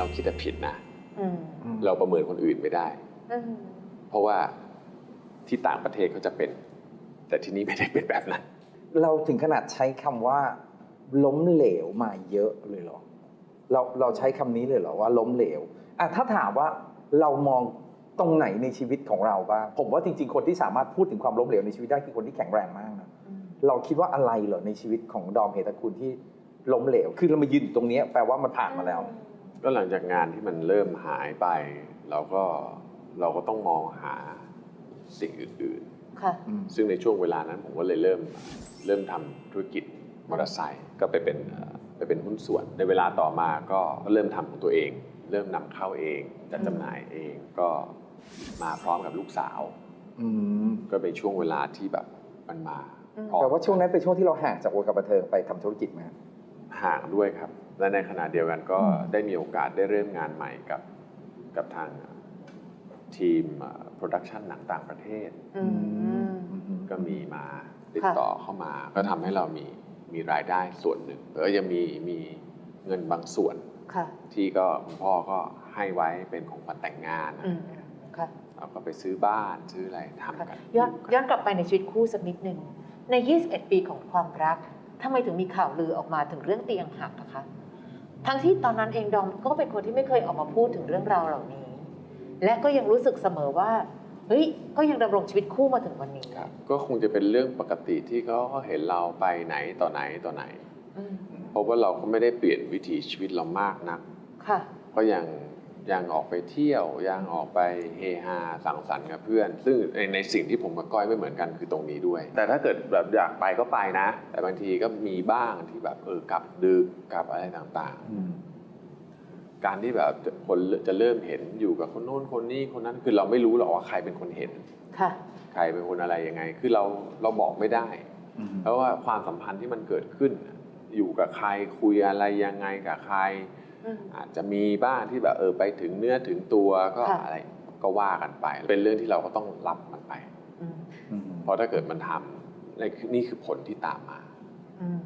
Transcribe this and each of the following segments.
เราคิดแต่ผิดนะอืมเราประเมินคนอื่นไม่ได้ อืมเพราะว่าที่ต่างประเทศเขาจะเป็น แต่ที่นี่ไม่ได้เป็นแบบนั้น เราถึงขนาดใช้คำว่า ล้มเหลวมาเยอะเลยเหรอ เราเราใช้คำนี้เลยเหรอว่าล้มเหลวอะถ้าถามว่าเรามองตรงไหนในชีวิตของเราบ้างผมว่าจริง ๆ คนที่สามารถพูดถึงความล้มเหลวในชีวิตได้คือคนที่แข็งแรงมากนะ อืมเราคิดว่าอะไรเหรอในชีวิตของดอมเหตุคุณที่ล้มเหลว คือเรามายืนอยู่ตรงเนี้ยแปลว่ามันผ่านมาแล้ว ก็หลังจากงานที่มันเริ่มหายไป เราก็เราก็ต้องมองหาสิ่งอื่นค่ะ ๆ ซึ่งในช่วงเวลานั้นผมก็เลยเริ่มเริ่มทำธุรกิจมอเตอร์ไซค์ก็ไปเป็นเอ่อไปเป็นหุ้นส่วน ในเวลาต่อมาก็เริ่มทำของตัวเอง เริ่มนำเข้าเองจัดจำหน่ายเองก็มาพร้อมกับลูกสาว อืมก็เป็นช่วงเวลาที่แบบมันมาอืม พร้อมแต่ว่าช่วงนั้นเป็นช่วงที่เราห่างจากวงการบันเทิงไปทำธุรกิจไหมห่างด้วยครับ และในขณะเดียวกันก็อืมได้มีโอกาสได้เริ่มงานใหม่กับกับทางทีมโปรดักชันหนังต่างประเทศอืมก็มีมาติดค่ะต่อเข้ามา ก็ทำให้เรามีมีรายได้ส่วนหนึ่งแล้วก็ยังมีมีเงินบางส่วนค่ะที่ก็คุณพ่อก็ให้ไว้เป็นของขวัญแต่งงานนะอืมค่ะเราก็ไปซื้อบ้านซื้ออะไรทำค่ะกันย้อนย้อนกลับไปในชีวิตคู่สักนิดหนึ่งใน 21 ปีของความรักทำไมถึงมีข่าวลือออกมาถึงเรื่องเตียงหักนะคะ ทั้งที่ตอนนั้นเองดอมก็เป็นคนที่ไม่เคยออกมาพูดถึงเรื่องราวเหล่านี้ และก็ยังรู้สึกเสมอว่าเฮ้ยก็ยังดำรงชีวิตคู่มาถึงวันนี้ครับก็คงจะเป็นเรื่องปกติที่เขาเห็นเราไปไหนต่อไหนต่อไหนอืมเพราะว่าเราก็ไม่ได้เปลี่ยนวิถีชีวิตเรามากนักค่ะก็ยัง ยังออกไปเที่ยวยังออกไปเฮฮาสังสรรค์กับเพื่อน ซึ่งในในสิ่งที่ผมกับก้อยไม่เหมือนกันคือตรงนี้ด้วย แต่ถ้าเกิดแบบอยากไปก็ไปนะ แต่บางทีก็มีบ้างที่แบบเออกลับดึกกลับอะไรต่างๆ การที่แบบคนจะเริ่มเห็นอยู่กับคนโน้นคนนี้คนนั้นคือเราไม่รู้หรอกว่าใครเป็นคนเห็นค่ะใครเป็นคนอะไรยังไง คือเราเราบอกไม่ได้เพราะว่าความสัมพันธ์ที่มันเกิดขึ้น อยู่กับใครคุยอะไรยังไงกับใคร อืมอาจจะมีบ้างที่แบบเออไปถึงเนื้อถึงตัวก็ค่ะอะไรก็ว่ากันไป เป็นเรื่องที่เราก็ต้องรับมันไปอืมเพราะถ้าเกิดมันทำนี่คือนี่คือผลที่ตามมาอืม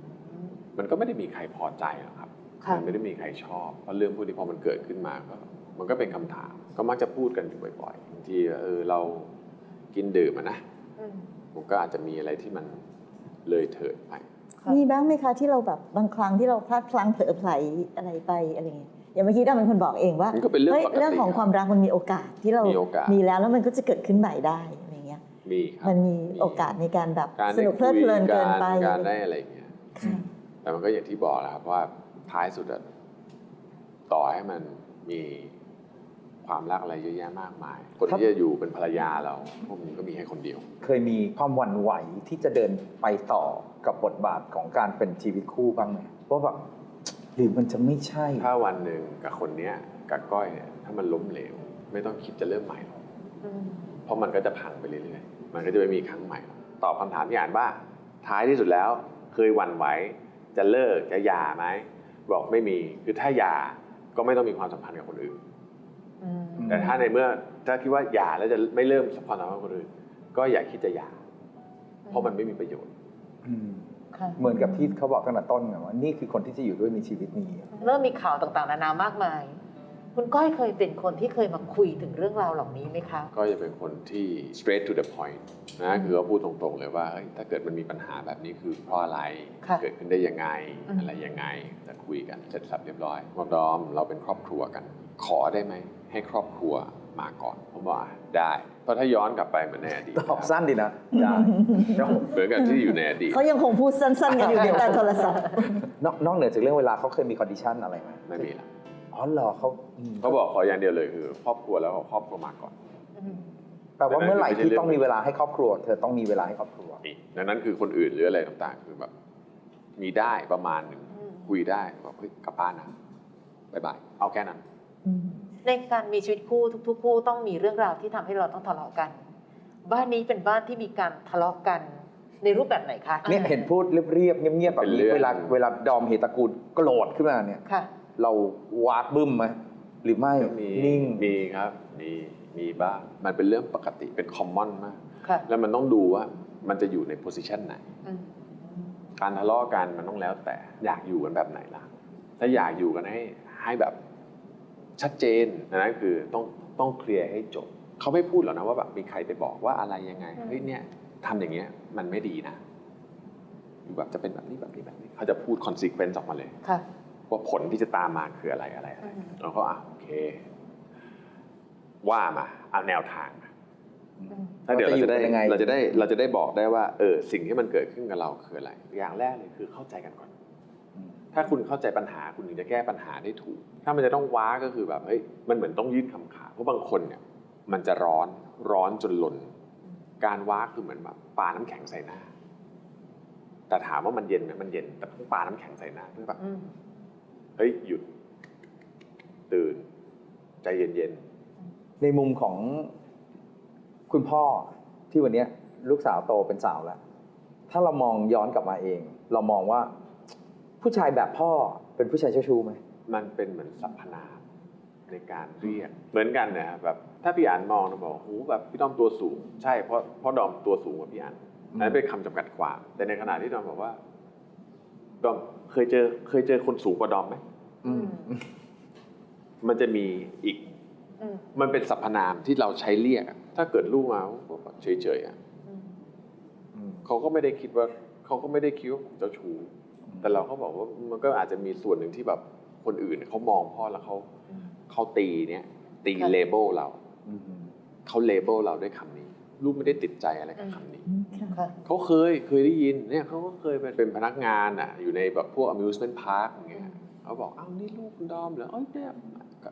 มันก็ไม่ได้มีใครพอใจหรอกครับค่ะมัไม่ได้มีใครชอบ เพราะเรื่องพวกนี้พอมันเกิดขึ้นมาก็มันก็เป็นคำถาม ก็มักจะพูดกันอยู่บ่อยๆบางทีเออเรากินดื่มอะนะอืมมันก็อาจจะมีอะไรที่มันเลยเถิดไปค่ะ มีบ้างไหมคะที่เราแบบบางครั้งที่เราพลาดพลั้งเผลอไผลอะไรไปอะไรเงี้ยอย่างเมื่อกี้ดาเป็นคนบอกเองว่ามันก็เป็นเรื่องฮ้ยปกติเรื่องของความรักมันมีโอกาสที่เรามีโอกาสแล้วแล้วมันก็จะเกิดขึ้นใหม่ได้อะไรเงี้ยมีครับมันมีโอกาสในการแบบการสนุกเพลิดเพลินเกินไปการการได้อะไรอย่างเงี้ยค่ะแต่มันก็อย่างที่บอกแหละครับว่าท้ายสุดอะต่อให้มันมี ความรักอะไรเยอะแยะมากมาย คนครับที่จะอยู่เป็นภรรยาเราพวกมันก็มีแค่คนเดียว เคยมีความหวั่นไหวที่จะเดินไปต่อกับบทบาทของการเป็นชีวิตคู่บ้างไหมว่าแบบหรือมันจะไม่ใช่ ถ้าวันหนึ่งกับคนเนี้ยกับก้อยเนี่ยถ้ามันล้มเหลว ไม่ต้องคิดจะเริ่มใหม่หรอกอืมเพราะมันก็จะพังไปเรื่อยๆมันก็จะไม่มีครั้งใหม่หรอกตอบคำถามที่อ่านว่า ท้ายที่สุดแล้ว เคยหวั่นไหวจะเลิกจะหย่าไหมบอกไม่มีคือถ้าหย่าก็ไม่ต้องมีความสัมพันธ์กับคนอื่นอืมอืม แต่ถ้าในเมื่อถ้าคิดว่าหย่าแล้วจะไม่เริ่มความสัมพันธ์กับคนอื่นก็อย่าคิดจะหย่าเพราะมันไม่มีประโยชน์อืมค่ะเหมือนกับที่เขาบอกตั้งแต่ต้นไงว่านี่คือคนที่จะอยู่ด้วยในชีวิตนี้เริ่มมีข่าวต่างๆ นานามากมาย คุณก้อยเคยเป็นคนที่เคยมาคุยถึงเรื่องราวเหล่านี้ไหมคะก็จะเป็นคนที่ straight to the point นะคือเขาพูดตรงๆเลยว่าเฮ้ยถ้าเกิดมันมีปัญหาแบบนี้คือเพราะอะไรค่ะเกิดขึ้นได้ยังไงอืมอะไรยังไงจะคุยกันเสร็จสับเรียบร้อยบอกดอมเราเป็นครอบครัวกัน ขอได้ไหม ให้ครอบครัวมาก่อนผมบอกอะได้ เพราะถ้าย้อนกลับไปเหมือนในอดีตตอบสั้นดีนะได้เนาะเหมือนกับที่อยู่ในอดีตเขายังคงพูดสั้นๆกันอยู่เดี๋ยวแต่โทรศัพท์นอกนอกเหนือจากเรื่องเวลาเขาเคยมีคอนดิชันอะไรไหมไม่มีละอ๋อเหรอเขาอืมเขาบอกขออย่างเดียวเลยคือ ครอบครัวแล้วก็ครอบครัวมาก่อนอืมแปลว่าเมื่อไหร่ที่ต้องมีเวลาให้ครอบครัว เธอต้องมีเวลาให้ครอบครัวนี่ดังนั้นคือคนอื่นหรืออะไรต่างๆ คือแบบมีได้ประมาณหนึ่งอืมคุยได้บอกเฮ้ยกลับบ้านนะบายบายเอาแค่นั้น ในการมีชีวิตคู่ทุกๆคู่ต้องมีเรื่องราวที่ทำให้เราต้องทะเลาะกัน บ้านนี้เป็นบ้านที่มีการทะเลาะกันในรูปแบบไหนคะเนี่ยเห็นพูดเรียบๆเงียบๆแบบเป็นนี้เรื่องเวลาเวลาดอมเหตระกูลโกรธขึ้นมาเนี่ยค่ะเราวากบึ้มไหมหรือไม่ก็มีนิ่งมีครับมีมีบ้างมันเป็นเรื่องปกติเป็นคอมมอนมากค่ะแล้วมันต้องดูว่ามันจะอยู่ในโพสิชันไหนอืมการทะเลาะกันมันต้องแล้วแต่อยากอยู่กันแบบไหนล่ะ ถ้าอยากอยู่กันให้ให้แบบ ชัดเจนอันนั้นคือต้องต้องเคลียร์ให้จบเขาไม่พูดหรอกนะว่าแบบมีใครไปบอกว่าอะไรยังไงเฮ้ยเนี่ยทำอย่างเงี้ยมันไม่ดีนะอยู่แบบจะเป็นแบบนี้แบบนี้แบบนี้เขาจะพูด consequence ออกมาเลยค่ะว่าผลที่จะตามมาคืออะไรอะไรอะไรอืมแล้วก็อะโอเค ว่ามาเอาแนวทางมาอืมถ้าเดี๋ยวเราจะได้ว่าจะอยู่กันยังไงเราจะได้เราจะได้บอกได้ว่า เออสิ่งที่มันเกิดขึ้นกับเราคืออะไร อย่างแรกเลยคือเข้าใจกันก่อนอืม ถ้าคุณเข้าใจปัญหาคุณถึงจะแก้ปัญหาได้ถูก ถ้ามันจะต้องว้าก็คือแบบเฮ้ยมันเหมือนต้องยืดคำขาดเพราะบางคนเนี่ยมันจะร้อนร้อนจนหล่นการว้าคือเหมือนแบบปาน้ำแข็งใส่หน้า แต่ถามว่ามันเย็นไหมมันเย็น แต่ต้องปาน้ำแข็งใส่หน้าเพื่อแบบอืมเฮ้ยหยุด ตื่น ใจเย็นในมุมของคุณพ่อที่วันเนี้ยลูกสาวโตเป็นสาวแล้ว ถ้าเรามองย้อนกลับมาเอง เรามองว่า ผู้ชายแบบพ่อเป็นผู้ชายเจ้าชู้ไหมๆมันเป็นเหมือนสรรพนามในการเรียกเหมือนกันนะครับแบบถ้าพี่อันมองนะบอกโอ้โหแบบพี่ดอมตัวสูง ใช่เพราะเพราะดอมตัวสูงกว่าพี่อันอันนั้นเป็นคำจำกัดความ แต่ในขณะที่ดอมบอกว่า ดอมเคยเจอ เคยเจอคนสูงกว่าดอมไหมอืมมันจะมีอีกอืมมันเป็นสรรพนามที่เราใช้เรียกอะถ้าเกิดลูกมาก็แบบเฉยๆอะอืมอืมเขาก็ไม่ได้คิดว่าเขาก็ไม่ได้คิดว่าผมเจ้าชู้ แต่เราก็บอกว่ามันก็อาจจะมีส่วนหนึ่งที่แบบคนอื่นเขามองพ่อแล้วเขาอืมเขาตีเนี่ยตีค่ะเลเบลเราอืมเขาเลเบลเราด้วยคำนี้ ลูกไม่ได้ติดใจอะไรกับคำนี้ค่ะค่ะเขาเคยเคยได้ยินเนี่ยเขาก็เคยเป็นเป็นพนักงานอะ อยู่ในแบบพวก amusement park อย่างเงี้ยเขาบอกอ้าวนี่ลูกคุณดอมเหรอเอ้ยเนี่ยก็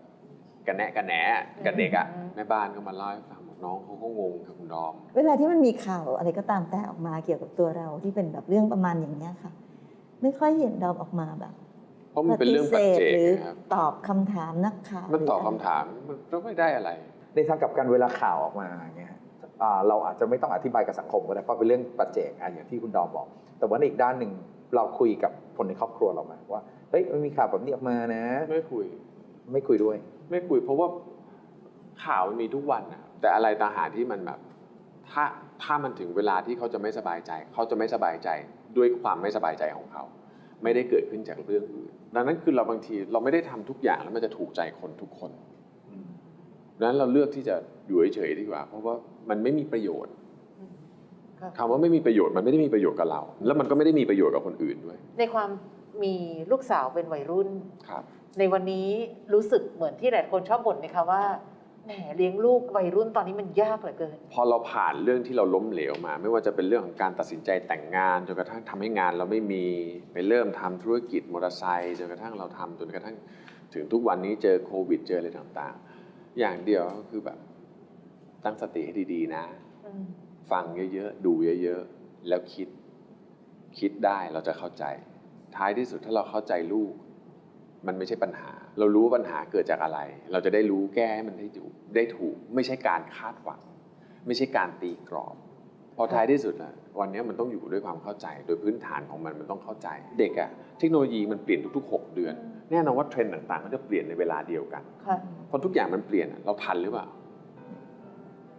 กันแหนะกันแหนะกับเด็กอะอืมแม่บ้านก็มาเล่าให้ฟังบอกน้องเขาก็งงค่ะคุณดอม เวลาที่มันมีข่าวอะไรก็ตามแต่ออกมาเกี่ยวกับตัวเราที่เป็นแบบเรื่องประมาณอย่างนี้ยค่ะ ไม่ค่อยเห็นดอมออกมาแบบเพราะมันเป็นเรื่องปัจเจกหรือนะครับตอบคำถามนักข่าวมันตอบหรืะคำไรถามมันก็ไม่ได้อะไร ในทางกลับกันเวลาข่าวออกมาอย่างเงี้ยอ่าเราอาจจะไม่ต้องอธิบายกับสังคมก็ได้เพราะเป็นเรื่องปัจเจกอะอย่างที่คุณดอมบอก แต่ว่าในอีกด้านหนึ่งเราคุยกับคนในครอบครัวเราไหมว่าเฮ้ยมันมีข่าวแบบนี้ออกมานะ ไม่คุย ไม่คุยด้วย ไม่คุยเพราะว่าข่าวมันมีทุกวันนะแต่อะไรต่างหากที่มันแบบ ถ้าถ้ามันถึงเวลาที่เขาจะไม่สบายใจ เขาจะไม่สบายใจ ด้วยความไม่สบายใจของเขา ไม่ได้เกิดขึ้นจากเรื่องอื่นดังนั้นคือเราบางทีเราไม่ได้ทำทุกอย่างแล้วมันจะถูกใจคนทุกคนดังนั้นเราเลือกที่จะอยู่เฉยๆดีกว่า เพราะว่ามันไม่มีประโยชน์ค่ะคำว่าไม่มีประโยชน์มันไม่ได้มีประโยชน์กับเรา แล้วมันก็ไม่ได้มีประโยชน์กับคนอื่นด้วย ในความมีลูกสาวเป็นวัยรุ่นครับ ในวันนี้รู้สึกเหมือนที่หลายคนชอบบ่นไหมคะว่า แหมเลี้ยงลูกวัยรุ่นตอนนี้มันยากเหลือเกิน พอเราผ่านเรื่องที่เราล้มเหลวมา ไม่ว่าจะเป็นเรื่องของการตัดสินใจแต่งงานจนกระทั่งทำให้งานเราไม่มีไปเริ่มทำธุรกิจมอเตอร์ไซค์จนกระทั่งเราทำจนกระทั่งถึงทุกวันนี้เจอโควิดเจออะไรต่างๆ อย่างเดียวก็คือแบบตั้งสติให้ดีๆ นะอืมฟังเยอะๆ ดูเยอะๆ แล้วคิด คิดได้เราจะเข้าใจ ท้ายที่สุดถ้าเราเข้าใจลูก มันไม่ใช่ปัญหา เรารู้ว่าปัญหาเกิดจากอะไร เราจะได้รู้แก้ให้มันได้ถูกได้ถูก ไม่ใช่การคาดหวัง ไม่ใช่การตีกรอบ พอท้ายที่สุดอะวันนี้มันต้องอยู่ด้วยความเข้าใจ โดยพื้นฐานของมันมันต้องเข้าใจ เด็กอะเทคโนโลยีมันเปลี่ยนทุกๆ 6 เดือน แน่นอนว่าเทรนด์ต่างๆก็จะเปลี่ยนในเวลาเดียวกันค่ะพอทุกอย่างมันเปลี่ยนอะเราทันหรือเปล่า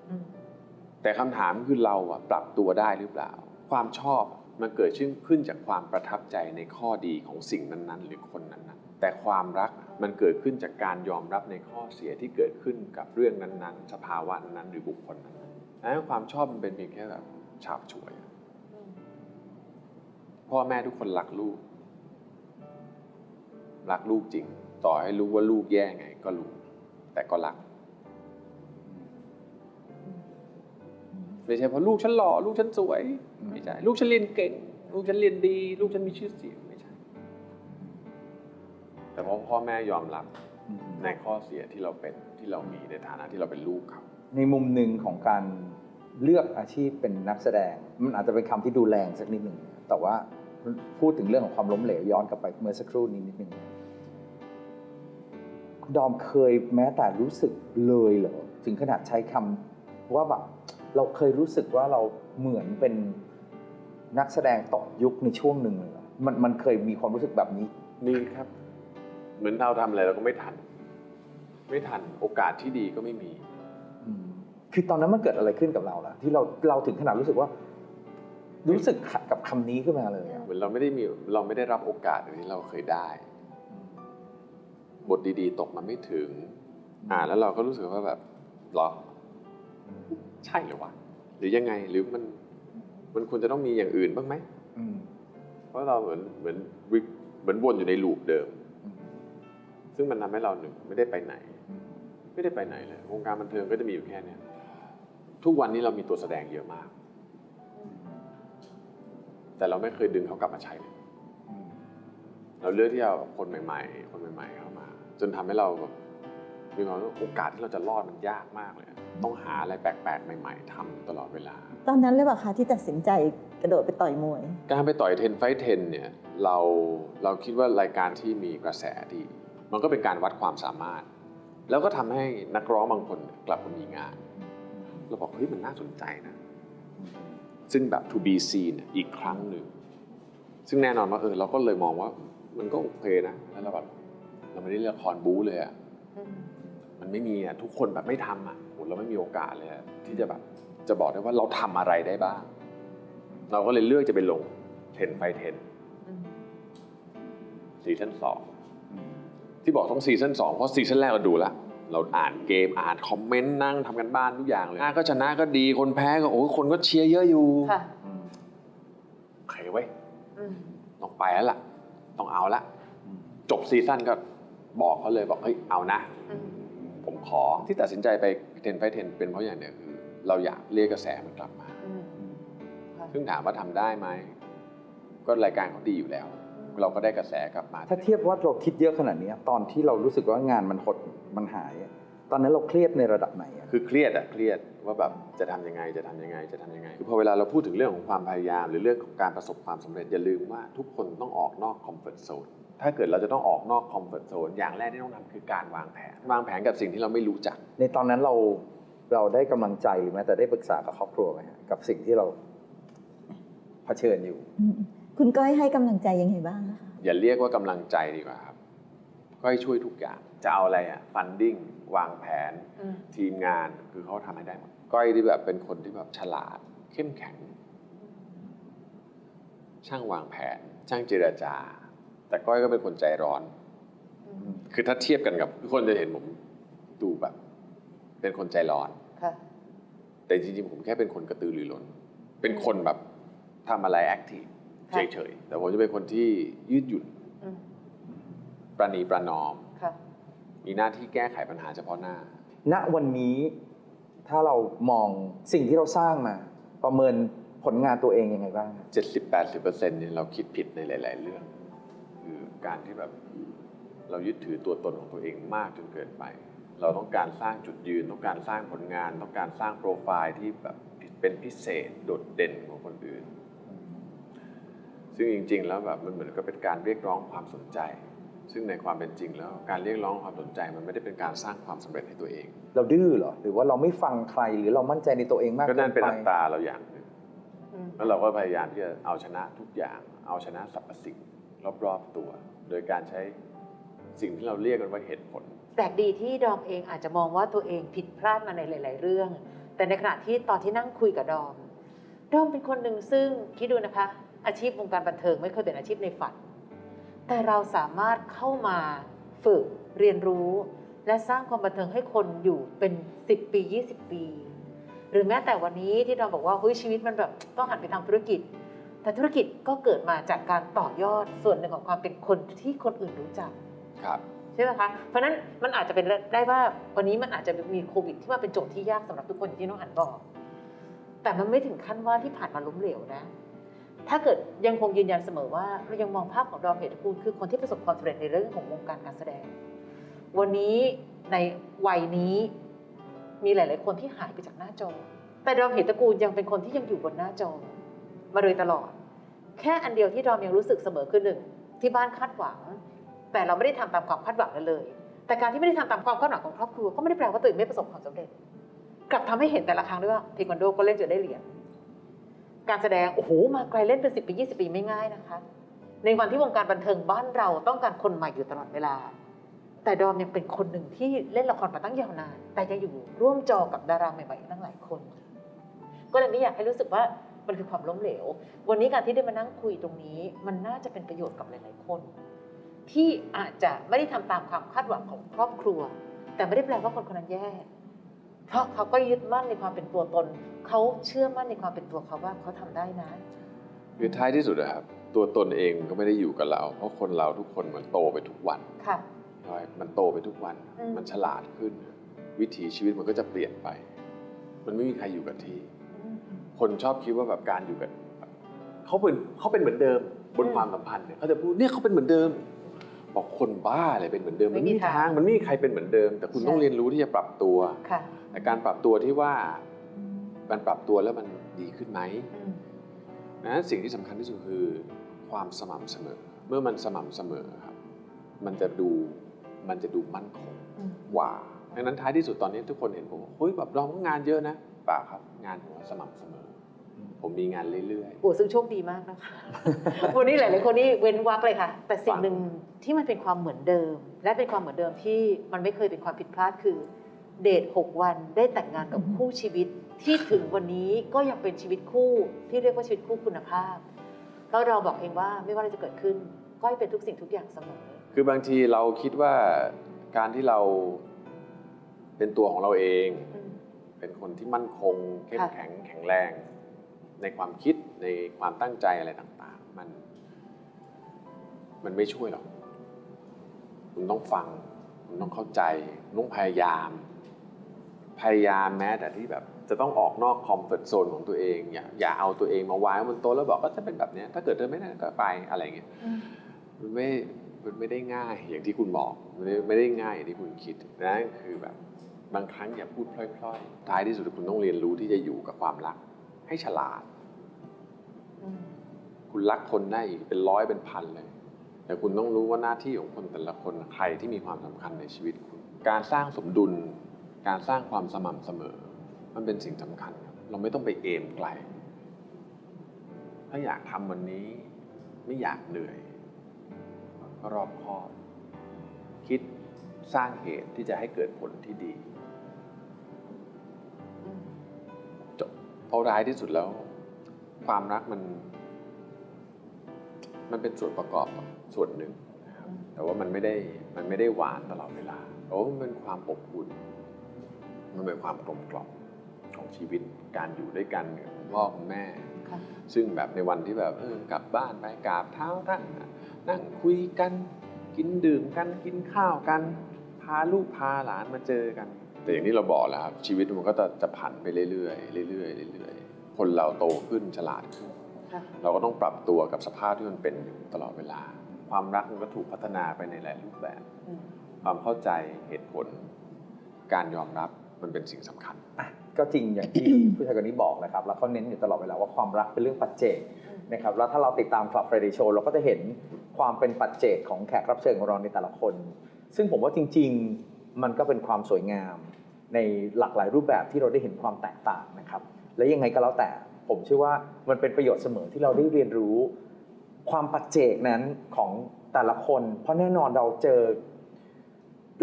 อืมแต่คำถามคือเราอะปรับตัวได้หรือเปล่า ความชอบมันเกิดขึ้นขึ้นจากความประทับใจในข้อดีของสิ่งนั้นๆ หรือคนนั้นๆ แต่ความรักมันเกิดขึ้นจากการยอมรับในข้อเสียที่เกิดขึ้นกับเรื่องนั้นๆ สภาวะนั้นๆหรือบุคคลนั้นๆดังนั้นความชอบมันเป็นเพียงแค่แบบฉาบฉวยอะอืมพ่อแม่ทุกคนรักลูก รักลูกจริง ต่อให้รู้ว่าลูกแย่ไง ก็รู้แต่ก็รัก ไม่ใช่เพราะลูกฉันหล่อลูกฉันสวยอืมไม่ใช่ลูกฉันเรียนเก่ง ลูกฉันเรียนดี ลูกฉันมีชื่อเสียง ไม่ใช่แต่เพราะพ่อแม่ยอมรับอืมในข้อเสียที่เราเป็นที่เรามีในฐานะที่เราเป็นลูกเขาในมุมหนึ่งของการเลือกอาชีพเป็นนักแสดง มันอาจจะเป็นคำที่ดูแรงสักนิดหนึ่งแต่ว่าพูดถึงเรื่องของความล้มเหลวย้อนกลับไปเมื่อสักครู่นี้นิดหนึ่งคุณดอมเคยแม้แต่รู้สึกเลยเหรอถึงขนาดใช้คำว่าแบบเราเคยรู้สึกว่าเราเหมือนเป็นนักแสดงตกยุคในช่วงหนึ่งเลยเหรอมันมันเคยมีความรู้สึกแบบนี้นี่ครับ เหมือนเราทำอะไรเราก็ไม่ทัน ไม่ทันโอกาสที่ดีก็ไม่มี อืมคือตอนนั้นมันเกิดอะไรขึ้นกับเราล่ะที่เราเราถึงขนาดรู้สึกว่า รู้สึกขัดกับคำนี้ขึ้นมาเลยอะเหมือนเราไม่ได้มีเราไม่ได้รับโอกาสอย่างที่เราเคยได้ บทดีๆ ตกมาไม่ถึง อ่านแล้วเราก็รู้สึกว่าแบบเหรอ ใช่เหรือวะหรือยังไงหรือมันมันควรจะต้องมีอย่างอื่นบ้างไหม อืม เพราะเราเหมือนเหมือนวิเหมือนวนอยู่ในลูปเดิมอืม ซึ่งมันทำให้เราหนึ่งไม่ได้ไปไหนอืมไม่ได้ไปไหนเลยวงการบันเทิงก็จะมีอยู่แค่เนี้ยทุกวันนี้เรามีตัวแสดงเยอะมาก แต่เราไม่เคยดึงเขากลับมาใช้เลยอืมเราเลือกที่จะเอาคนใหม่ ๆ คนใหม่ ๆ เข้ามา จนทำให้เราแบบมีความรู้สึกโอกาสที่เราจะรอดมันยากมากเลยอะต้องหาอะไรแปลกๆ ใหม่ ๆทำตลอดเวลา ตอนนั้นเลยป่ะคะที่ตัดสินใจกระโดดไปต่อยมวย การไปต่อยเทนไฟเทนเนี่ยเราเราคิดว่ารายการที่มีกระแสดี มันก็เป็นการวัดความสามารถ แล้วก็ทำให้นักร้องบางคนกลับมามีงานเราบอกเฮ้ยมันน่าสนใจนะ ซึ่งแบบ to be seen อีกครั้งหนึ่ง ซึ่งแน่นอนว่าเออเราก็เลยมองว่ามันก็โอเคนะแล้วเราแบบเราไม่ได้เล่นละครบู๊เลยอะมันไม่มีอะทุกคนแบบไม่ทำอะโหเราไม่มีโอกาสเลยที่จะแบบจะบอกได้ว่าเราทำอะไรได้บ้าง เราก็เลยเลือกจะไปลงเทนไฟเทนซีซั่นสอง ที่บอกต้องซีซั่นสองเพราะซีซั่นแรกเราดูแล้วเราอ่านเกมอ่านคอมเมนต์นั่งทำกันบ้านทุกอย่างเลยชนะก็ชนะก็ดีคนแพ้ก็โอ้ยคนก็เชียร์เยอะอยู่ค่ะอืมโอเคเว้ยอืมต้องไปแล้วล่ะ ต้องเอาละอืมจบซีซั่นก็บอกเขาเลยบอกเฮ้ยเอานะอืมผมขอที่ตัดสินใจไปเทนไฟเทนเป็นเพราะอย่างเดียวคือ เราอยากเรียกกระแสมันกลับมาอืมค่ะซึ่งถามว่าทำได้ไหมก็รายการเขาดีอยู่แล้ว เราก็ได้กระแสกลับมา ถ้าเทียบว่าเราคิดเยอะขนาดเนี้ยตอนที่เรารู้สึกว่างานมันหดมันหายอะตอนนั้นเราเครียดในระดับไหนอะคือเครียดอะเครียดว่าแบบจะทำยังไงจะทำยังไงจะทำยังไงคือพอเวลาเราพูดถึงเรื่องของความพยายาม หรือเรื่องของการประสบความสำเร็จอย่าลืมว่าทุกคนต้องออกนอกคอมฟอร์ทโซนถ้าเกิดเราจะต้องออกนอกคอมฟอร์ทโซนอย่างแรกที่ต้องทำคือการวางแผน วางแผนกับสิ่งที่เราไม่รู้จัก ในตอนนั้นเราเราได้กำลังใจหรือแม้แต่ได้ปรึกษากับครอบครัวไหมฮะกับสิ่งที่เราเผชิญอยู่อืม คุณก้อยให้กำลังใจยังไงบ้างนะคะอย่าเรียกว่ากำลังใจดีกว่าครับก็ให้ช่วยทุกอย่างจะเอาอะไรอะฟันดิ้งวางแผนอืมทีมงานคือเขาทำให้ได้หมดก้อยที่แบบเป็นคนที่แบบฉลาด เข้มแข็ง ช่างวางแผน ช่างเจรจา แต่ก้อยก็เป็นคนใจร้อนอืมคือถ้าเทียบกันกับทุกคนจะเห็นผมดูแบบ เป็นคนใจร้อนค่ะแต่จริงๆผมแค่เป็นคนกระตือรือร้นเป็นคนแบบทำอะไรแอคทีฟค่ะ เฉยๆแต่ผมจะเป็นคนที่ยืดหยุ่นอืมประนีประนอมค่ะมีมีหน้าที่แก้ไขปัญหาเฉพาะหน้า ณวันนี้ถ้าเรามองสิ่งที่เราสร้างมา ประเมินผลงานตัวเองยังไงบ้างฮะ70-80%เนี่ยเราคิดผิดในหลาย ๆ เรื่อง คือการที่แบบเรายึดถือตัวตนของตัวเองมากจนเกินไป เราต้องการสร้างจุดยืน ต้องการสร้างผลงาน ต้องการสร้างโปรไฟล์ที่แบบเป็นพิเศษโดดเด่นกว่าคนอื่น ซึ่งจริง ๆ แล้วแบบมันเหมือนกับเป็นการเรียกร้องความสนใจ ซึ่งในความเป็นจริงแล้วการเรียกร้องความสนใจมันไม่ได้เป็นการสร้างความสำเร็จให้ตัวเอง เราดื้อเหรอหรือว่าเราไม่ฟังใครหรือเรามั่นใจในตัวเองมากก็นั่นเป็นกิอัตราเราอย่างหนึ่งอืมแล้วเราก็พยายามที่จะเอาชนะทุกอย่าง เอาชนะสรรพสิ่งรอบๆตัว โดยการใช้สิ่งที่เราเรียกกันว่าเหตุผลแปลกดีที่ดอมเองอาจจะมองว่าตัวเองผิดพลาดมาในหลาย ๆ เรื่อง แต่ในขณะที่ตอนที่นั่งคุยกับดอม ดอมเป็นคนหนึ่งซึ่งคิดดูนะคะ อาชีพวงการบันเทิงไม่เคยเป็นอาชีพในฝัน แต่เราสามารถเข้ามาฝึกเรียนรู้ และสร้างความบันเทิงให้คนอยู่เป็น 10 ปี 20 ปี หรือแม้แต่วันนี้ที่เราบอกว่าเฮ้ยชีวิตมันแบบต้องหันไปทางธุรกิจ แต่ธุรกิจก็เกิดมาจากการต่อยอดส่วนหนึ่งของความเป็นคนที่คนอื่นรู้จักครับใช่ไหมคะ เพราะฉะนั้นมันอาจจะเป็นได้ว่าวันนี้มันอาจจะมีโควิดที่ว่าเป็นโจทย์ที่ยากสำหรับทุกคนอย่างที่น้องอันบอก แต่มันไม่ถึงขั้นว่าที่ผ่านมาล้มเหลวนะ ถ้าเกิดยังคงยืนยันเสมอว่าเรายังมองภาพของดอมเหตุภูมิคือคนที่ประสบความสำเร็จในเรื่องของวงการการแสดง วันนี้ในวัยนี้มีหลาย ๆ คนที่หายไปจากหน้าจอ แต่ดอมเหตุกูลยังเป็นคนที่ยังอยู่บนหน้าจอ มาโดยตลอด แค่อันเดียวที่ดอมยังรู้สึกเสมอคือหนึ่งที่บ้านคาดหวัง แต่เราไม่ได้ทำตามความคาดหวังนั้นเลย แต่การที่ไม่ได้ทำตามความคาดหวังของครอบครัวก็ไม่ได้แปลว่าตัวเองไม่ประสบความสำเร็จ กลับทำให้เห็นแต่ละครั้งด้วยว่าเทควันโดก็เล่นจนได้เหรียญ การแสดง โอ้โห มาไกลเล่นเป็นสิบปียี่สิบปีไม่ง่ายนะคะ ในวันที่วงการบันเทิงบ้านเราต้องการคนใหม่อยู่ตลอดเวลา แต่ดอมยังเป็นคนหนึ่งที่เล่นละครมาตั้งยาวนาน แต่ยังอยู่ร่วมจอกับดาราใหม่ๆตั้งหลายคน ก็เลยไม่อยากให้รู้สึกว่ามันคือความล้มเหลว วันนี้การที่ได้มานั่งคุยตรงนี้ มันน่าจะเป็นประโยชน์กับหลาย ๆ คน ที่อาจจะไม่ได้ทำตามความคาดหวังของครอบครัว แต่ไม่ได้แปลว่าคนคนนั้นแย่ เพราะเขาก็ยึดมั่นในความเป็นตัวตน เขาเชื่อมั่นในความเป็นตัวเขาว่าเขาทำได้นะคือท้ายที่สุดนะครับ ตัวตนเองก็ไม่ได้อยู่กับเรา เพราะคนเราทุกคนมันโตไปทุกวันค่ะใช่มันโตไปทุกวันอืมมันฉลาดขึ้น วิถีชีวิตมันก็จะเปลี่ยนไป มันไม่มีใครอยู่กับที่อืมคนชอบคิดว่าแบบการอยู่กันเขาเป็นเขาเป็นเหมือนเดิมบนอืมความสัมพันธ์เนี่ยเขาจะพูดเนี่ยเขาเป็นเหมือนเดิม บอกคนบ้าอะไรเป็นเหมือนเดิมไม่มันมีไม่มีทางทางมันไม่มีใครเป็นเหมือนเดิม แต่คุณใช่ต้องเรียนรู้ที่จะปรับตัวค่ะแต่การปรับตัวที่ว่ามันปรับตัวแล้วมันดีขึ้นไหมอืมนะสิ่งที่สำคัญที่สุดคือความสม่ำเสมอ เมื่อมันสม่ำเสมอครับ มันจะดูมันจะดูมั่นคงอืมกว่าดังนั้นท้ายที่สุดตอนนี้ทุกคนเห็นผมว่าเฮ้ยแบบเราก็งานเยอะนะเปล่าครับ งานผมสม่ำเสมอ ผมมีงานเรื่อย โอ้ซึ่งโชคดีมากนะคะ วันนี้หลายๆคนนี่เว้นวักเลยค่ะ แต่สิ่งหนึ่งที่มันเป็นความเหมือนเดิม และเป็นความเหมือนเดิมที่มันไม่เคยเป็นความผิดพลาดคือ เดท 6 วันได้แต่งงานกับคู่ชีวิต ที่ถึงวันนี้ก็ยังเป็นชีวิตคู่ที่เรียกว่าชีวิตคู่คุณภาพ เพราะเราบอกเองว่าไม่ว่าอะไรจะเกิดขึ้นก็ให้เป็นทุกสิ่งทุกอย่างเสมอๆคือบางทีเราคิดว่าการที่เราเป็นตัวของเราเองอืมเป็นคนที่มั่นคงเข้มค่ะแข็งแข็งแรง ในความคิดในความตั้งใจอะไรต่างๆ มัน มันไม่ช่วยหรอก คุณต้องฟัง คุณต้องเข้าใจต้องพยายาม พยายามแม้แต่ที่แบบจะต้องออกนอกคอมฟอร์ทโซนของตัวเอง อย่าอย่าเอาตัวเองมาไว้บนโต๊ะแล้วบอกก็จะเป็นแบบนี้ถ้าเกิดเธอไม่ได้ก็ไปอะไรอย่างเงี้ยมันไม่มันไม่ได้ง่ายอย่างที่คุณบอกมันไม่ได้ง่ายอย่างที่คุณคิดนะคือแบบบางครั้งอย่าพูดพล่อยๆท้ายที่สุดคุณต้องเรียนรู้ที่จะอยู่กับความรักให้ฉลาด คุณรักคนได้อีกเป็นร้อยเป็นพันเลย แต่คุณต้องรู้ว่าหน้าที่ของคนแต่ละคนใครที่มีความสำคัญในชีวิตคุณ การสร้างสมดุล การสร้างความสม่ำเสมอ มันเป็นสิ่งสำคัญ เราไม่ต้องไปเอมไกล ถ้าอยากทำวันนี้ไม่อยากเหนื่อย ก็รอบคอบ คิดสร้างเหตุที่จะให้เกิดผลที่ดีจบเพราะร้ายที่สุดแล้ว ความรักมัน มันเป็นส่วนประกอบส่วนหนึ่งนะครับแต่ว่ามันไม่ได้มันไม่ได้หวานตลอดเวลาเพราะว่ามันเป็นความอบอุ่นมันเป็นความกลมกล่อมของชีวิตการอยู่ด้วยกันกับคุณพ่อคุณแม่ ค่ะ ซึ่งแบบในวันที่แบบเออกลับบ้านไปกราบเท้าท่านน่ะนั่งคุยกัน กินดื่มกันกินข้าวกัน พาลูกพาหลานมาเจอกัน แต่อย่างที่เราบอกแล้วครับชีวิตมันก็จะจะผันไปเรื่อยๆเรื่อยๆเรื่อยๆคนเราโตขึ้นฉลาดขึ้นค่ะ เราก็ต้องปรับตัวกับสภาพที่มันเป็นอยู่ตลอดเวลา ความรักมันก็ถูกพัฒนาไปในหลายรูปแบบอืมความเข้าใจเหตุผล การยอมรับมันเป็นสิ่งสำคัญอะก็จริงอย่างที่ผู้ชายคนนี้บอกนะครับ แล้วเขาเน้นอยู่ตลอดเวลาว่าความรักเป็นเรื่องปัจเจกนะครับแล้วถ้าเราติดตาม Club Friday Show เราก็จะเห็นความเป็นปัจเจกของแขกรับเชิญของเราในแต่ละคน ซึ่งผมว่าจริง ๆ มันก็เป็นความสวยงาม ในหลากหลายรูปแบบที่เราได้เห็นความแตกต่างนะครับ และยังไงก็แล้วแต่ ผมเชื่อว่ามันเป็นประโยชน์เสมอที่เราได้เรียนรู้ ความปัจเจกนั้นของแต่ละคน เพราะแน่นอนเราเจอ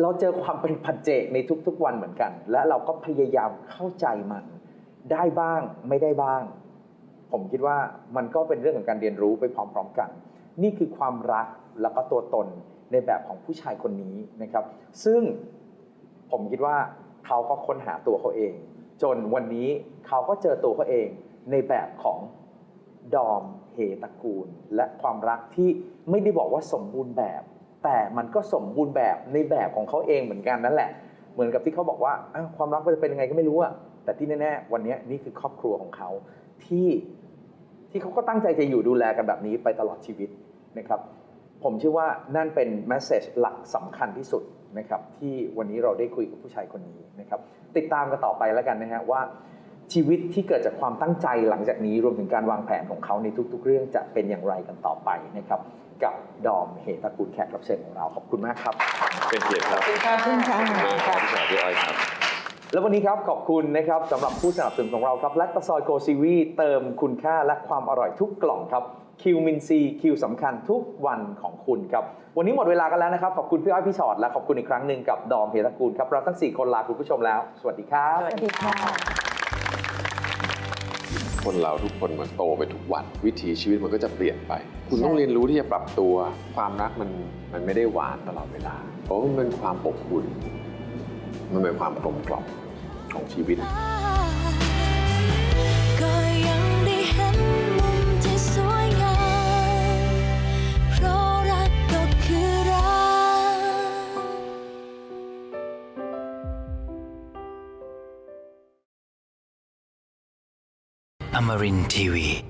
เราเจอความเป็นปัจเจกในทุกๆวันเหมือนกัน และเราก็พยายามเข้าใจมันได้บ้างไม่ได้บ้าง ผมคิดว่ามันก็เป็นเรื่องของการเรียนรู้ไปพร้อมๆกัน นี่คือความรักแล้วก็ตัวตนในแบบของผู้ชายคนนี้นะครับ ซึ่งผมคิดว่าเขาก็ค้นหาตัวเขาเอง จนวันนี้เขาก็เจอตัวเขาเอง ในแบบของดอมเฮตระกูล และความรักที่ไม่ได้บอกว่าสมบูรณ์แบบ แต่มันก็สมบูรณ์แบบในแบบของเขาเองเหมือนกันนั่นแหละ เหมือนกับที่เขาบอกว่าความรักมันจะเป็นยังไงก็ไม่รู้อะแต่ที่แน่ๆวันนี้นี่คือครอบครัวของเขาที่ที่เขาก็ตั้งใจจะอยู่ดูแลกันแบบนี้ไปตลอดชีวิตนะครับผมเชื่อว่านั่นเป็นแมสเซจหลักสำคัญที่สุดนะครับที่วันนี้เราได้คุยกับผู้ชายคนนี้นะครับติดตามกันต่อไปแล้วกันนะฮะว่า ชีวิตที่เกิดจากความตั้งใจหลังจากนี้รวมถึงการวางแผนของเขาในทุก ๆ เรื่องจะเป็นอย่างไรกันต่อไปนะครับกับดอมเหตระกูลแขกรับเชิญของเราขอบคุณมากครับเป็นเกียรติครับขอบคุณค่ะขอบคุณค่ะขอบคุณมากครับพี่ชายพี่อ้อยครับ แล้ววันนี้ครับขอบคุณนะครับสำหรับผู้สนับสนุนของเราครับแลคตาซอยโกซีวีเติมคุณค่าและความอร่อยทุกกล่องครับคิวมินซีคิวสำคัญทุกวันของคุณครับ วันนี้หมดเวลากันแล้วนะครับ ขอบคุณพี่อ้อยพี่ชอตและขอบคุณอีกครั้งหนึ่งกับดอมเพตระกูลครับเราทั้ง 4 คนลาคุณผู้ชมแล้ว สวัสดีครับ สวัสดีค่ะ คนเราทุกคนมันโตไปทุกวัน วิถีชีวิตมันก็จะเปลี่ยนไป คุณต้องเรียนรู้ที่จะปรับตัว ความรักมันมันไม่ได้หวานตลอดเวลาเพราะมันเป็นความอบอุ่นมันเป็นความกลมกล่อมของชีวิต Marin Tiwi.